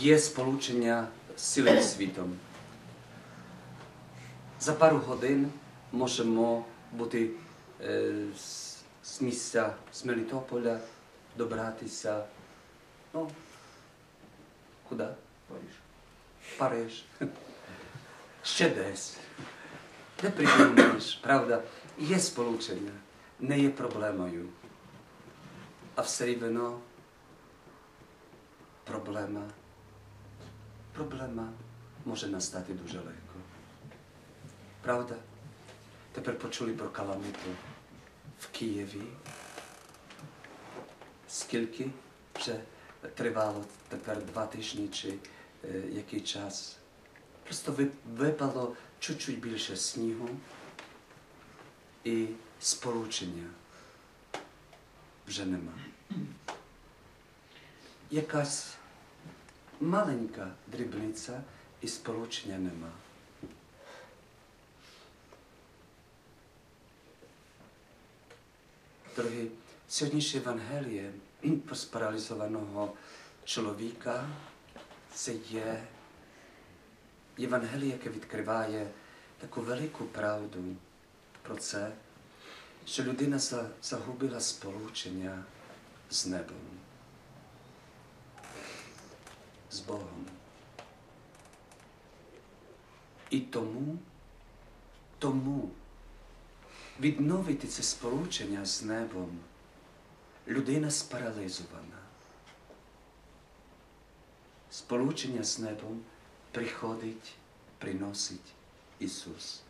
є сполучення з цілим світом. За пару годин можемо бути е, з, з місця з Мелітополя добратися. Ну, куди? Париж. Париж. Ще десь. Не придумаєш, правда? Є сполучення, не є проблемою. А все рівно проблема. Проблема може настати дуже легко. Правда? Тепер почули про каламиту в Києві. Скільки вже тривало тепер два тижні чи е, який час? Просто випало чуть-чуть більше снігу і сполучення вже нема. Якась маленька дрібниця і сполучення нема. Дорогі, сьогоднішнє Євангеліє про спаралізованого чоловіка це є Євангеліє, яке відкриває таку велику правду про це, що людина за- загубила сполучення з з Богом. І тому, тому відновити це сполучення з небом людина спаралізована. Сполучення з небом приходить, приносить Ісус.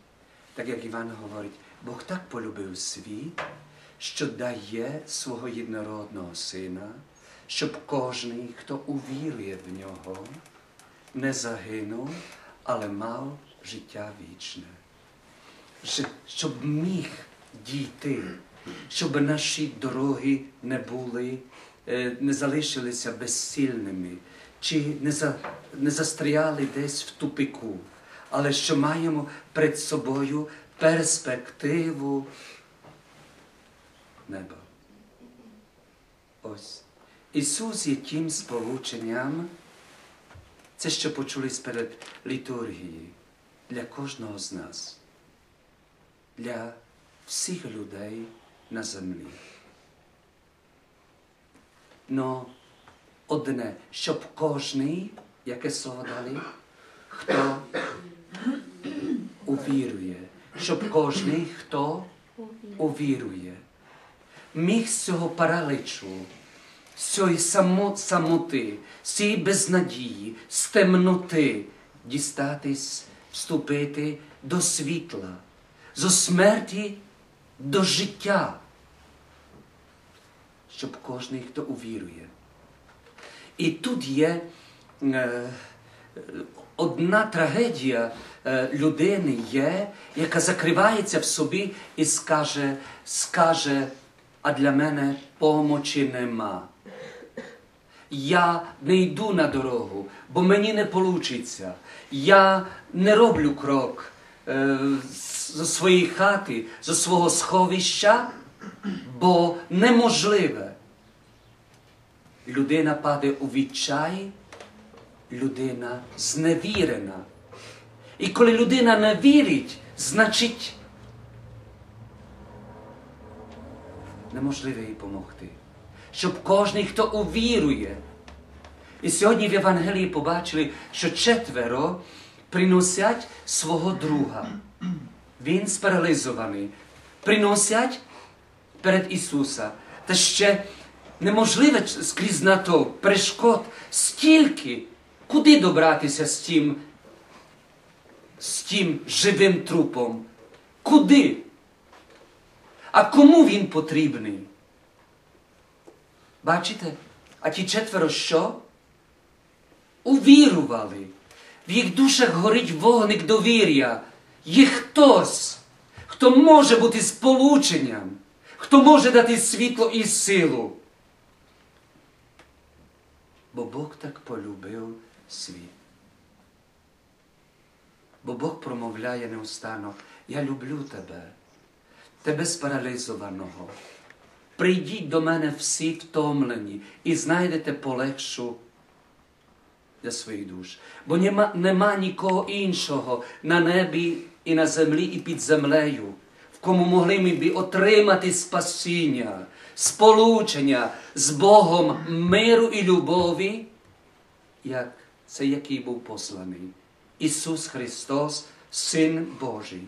Так як Іван говорить, Бог так полюбив світ, що дає свого єднородного Сина, щоб кожний, хто увірує в нього, не загинув, але мав життя вічне. Щоб міг дійти, щоб наші дороги не були, е, не залишилися безсильними, чи не, за, не застряли десь в тупику, але що маємо перед собою перспективу неба. Ось. Ісус є тим сполученням, це що почули перед літургії для кожного з нас, для всіх людей на землі. Но одне, щоб кожний, яке слово дали, хто увірує, щоб кожний, хто увірує, міг з цього параличу, з цієї само- самоти, з цієї безнадії, з темноти. Дістатись, вступити до світла, зо смерті до життя, щоб кожний, хто увірує. І тут є е, одна трагедія е, людини є, яка закривається в собі і скаже, скаже, а для мене помочі нема. Я не йду на дорогу, бо мені не вийде. Я не роблю крок е, зі своєї хати, зі свого сховища, бо неможливе. Людина паде у відчай, людина зневірена. І коли людина не вірить, значить неможливо їй допомогти. Щоб кожен, хто увірує. І сьогодні в Євангелії побачили, що четверо приносять свого друга. Він спаралізований. Приносять перед Ісуса. Та ще неможливо скрізь на то перешкод стільки, куди добратися з тим, з тим живим трупом? Куди? А кому він потрібний? Бачите? А ті четверо що? Увірували. В їх душах горить вогник довір'я. Є хтось, хто може бути сполученням, хто може дати світло і силу. Бо Бог так полюбив світ. Бо Бог промовляє неустанно, я люблю тебе, тебе спаралізованого. Прийдіть до мене всі втомлені і знайдете полегшу для своїх душ. Бо нема, нема нікого іншого на небі і на землі, і під землею, в кому могли ми б отримати спасіння, сполучення з Богом миру і любові, як це який був посланий. Ісус Христос, Син Божий,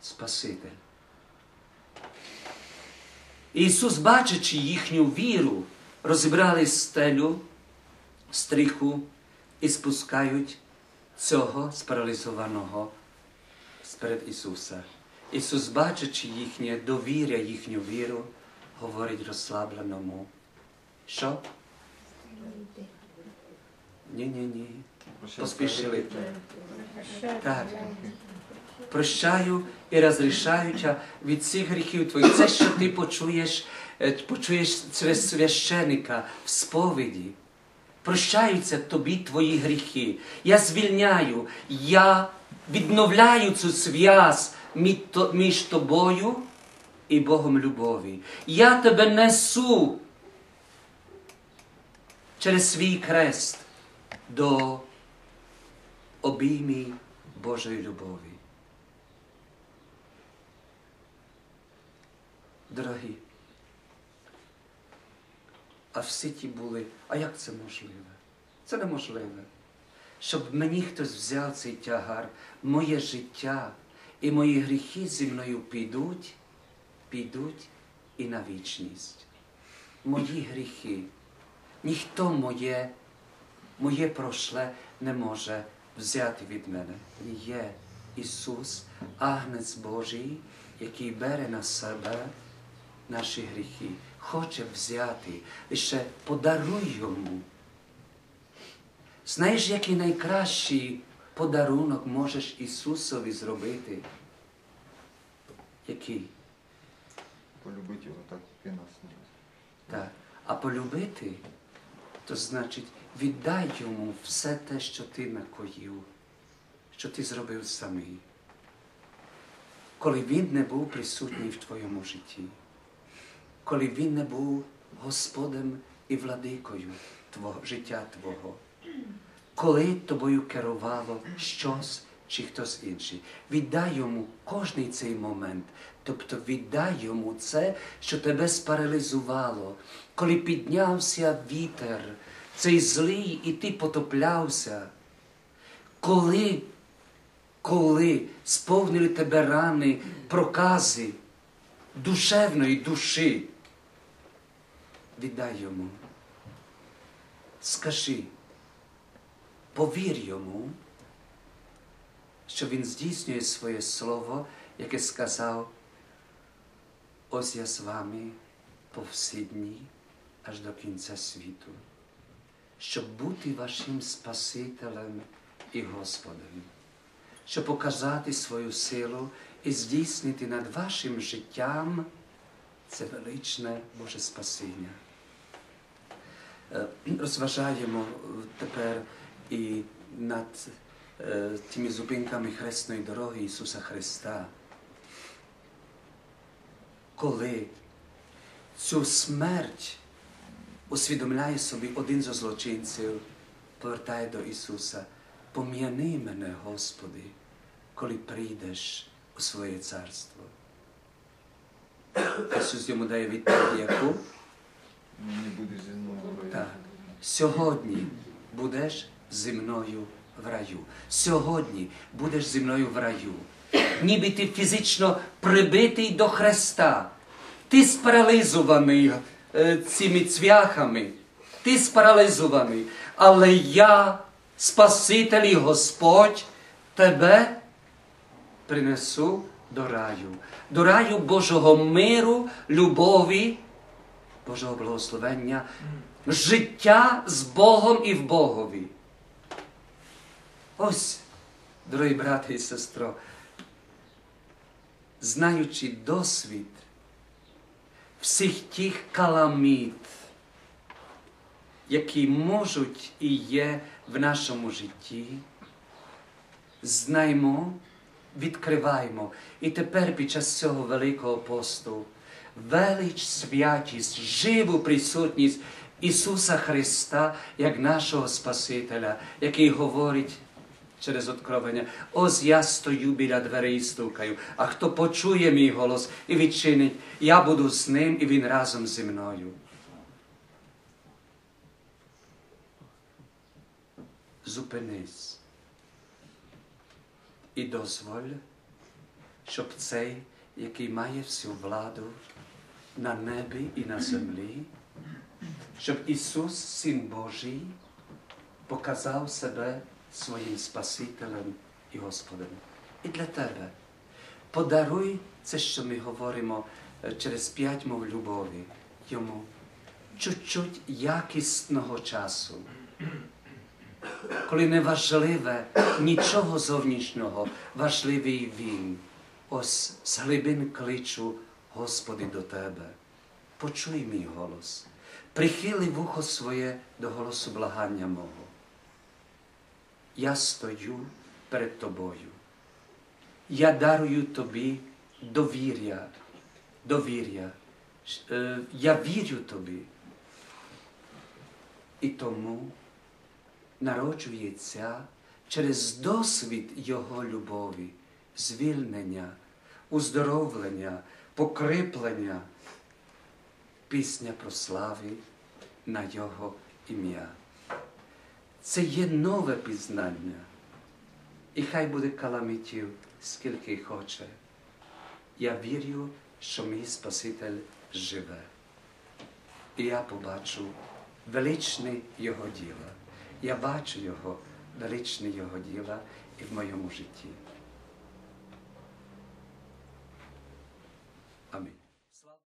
Спаситель. Ісус, бачачи їхню віру, розібрали стелю, стріху і спускають цього спаралізованого сперед Ісуса. Ісус, бачачи їхнє довір'я, їхню віру, говорить розслабленому. Що? Ні, ні, ні. Поспішили. Так. Прощаю і розрішаюча від всіх гріхів твоїх. Це, що ти почуєш, е, почуєш через священика в сповіді. Прощаються тобі твої гріхи. Я звільняю, я відновляю цю зв'яз між тобою і Богом любові. Я тебе несу через свій крест до обіймі Божої любові. Дорогі, а всі ті були, а як це можливе? Це неможливе. Щоб мені хтось взяв цей тягар, моє життя і мої гріхи зі мною підуть, підуть і на вічність. Мої гріхи. Ніхто моє, моє прошле не може взяти від мене. Є Ісус, Агнець Божий, який бере на себе наші гріхи, хоче взяти, лише подаруй йому. Знаєш, який найкращий подарунок можеш Ісусові зробити? Який? Полюбити його так, як він нас любить. Так. А полюбити, то значить віддай йому все те, що ти накоїв, що ти зробив самий. Коли він не був присутній в твоєму житті, коли він не був Господем і владикою твого, життя Твого, коли тобою керувало щось чи хтось інший. Віддай йому кожний цей момент. Тобто віддай йому це, що тебе спаралізувало, коли піднявся вітер, цей злий, і ти потоплявся. Коли, коли сповнили тебе рани, прокази душевної душі, віддай йому. Скажи, повір йому, що він здійснює своє слово, яке сказав, ось я з вами по всі дні аж до кінця світу, щоб бути вашим Спасителем і Господом, щоб показати свою силу і здійснити над вашим життям це величне Боже спасіння. Е, Розважаємо е, тепер і над е, тими зупинками хресної дороги Ісуса Христа. Коли цю смерть усвідомляє собі один зі злочинців, повертає до Ісуса, пом'яни мене, Господи, коли прийдеш у своє царство. Ісус йому дає відповідь, яку? Не будеш зі мною в раю. Так. Сьогодні будеш зі мною в раю. Сьогодні будеш зі мною в раю. Ніби ти фізично прибитий до Христа. Ти спаралізований е, цими цвяхами. Ти спаралізований. Але я, Спаситель і Господь, тебе принесу до раю. До раю Божого миру, любові, Божого благословення, життя з Богом і в Богові. Ось, дорогі брати і сестро, знаючи досвід всіх тих каламіт, які можуть і є в нашому житті, знаймо, відкриваємо. І тепер під час цього Великого посту велич, святість, живу присутність Ісуса Христа як нашого Спасителя, який говорить через откровення, ось я стою біля дверей і стукаю, а хто почує мій голос і відчинить, я буду з ним і він разом зі мною. Зупинись і дозволь, щоб цей, який має всю владу на небі і на землі, щоб Ісус, Син Божий, показав себе своїм Спасителем і Господом. І для тебе. Подаруй це, що ми говоримо е, через п'ять мов любові, йому. Чуть-чуть якісного часу коли не важливе нічого зовнішнього, важливий Він. Ось з глибин кличу, Господи, до Тебе. Почуй мій голос, прихили вухо своє до голосу благання мого. Я стою перед Тобою. Я дарую Тобі довір'я, довір'я. Е, Я вірю Тобі. І тому народжується через досвід Його любові, звільнення, уздоровлення, покриплення, пісня про слави на Його ім'я. Це є нове пізнання. І хай буде каламітів, скільки хоче. Я вірю, що мій Спаситель живе. І я побачу величне Його діло. Я бачу Його, величне Його діла і в моєму житті.